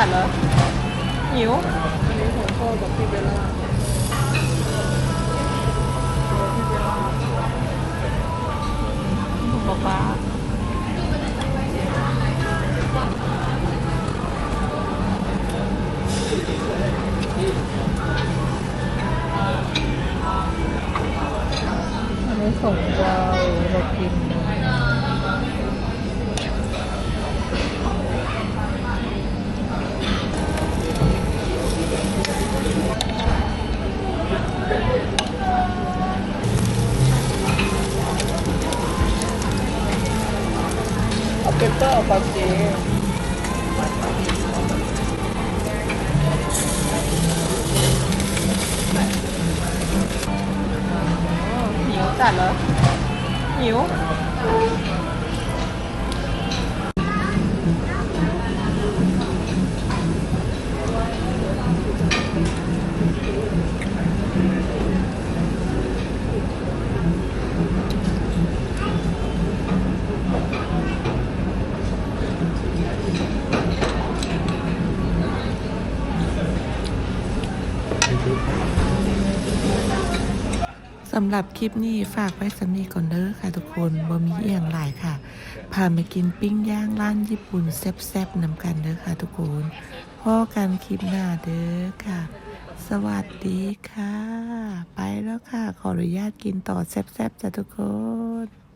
จัดเลยอหิวอันนี้หัวโคกับพี่เบลล่าป๊าป๊าอันนี้ส่งเราเรากินนะ จัดเหรอหิวำหรับคลิปนี้ฝากไว้สำนีก่อนเด้อค่ะทุกคนบ่มีเอียงหลายค่ะ พามากินปิ้งย่างร้านญี่ปุ่นแซ่บๆนำกันเด้อค่ะทุกคนพ่อกันคลิปหน้าเด้อค่ะ สวัสดีค่ะ ไปแล้วค่ะ ขออนุญาตกินต่อแซ่บๆจ้ะทุกคน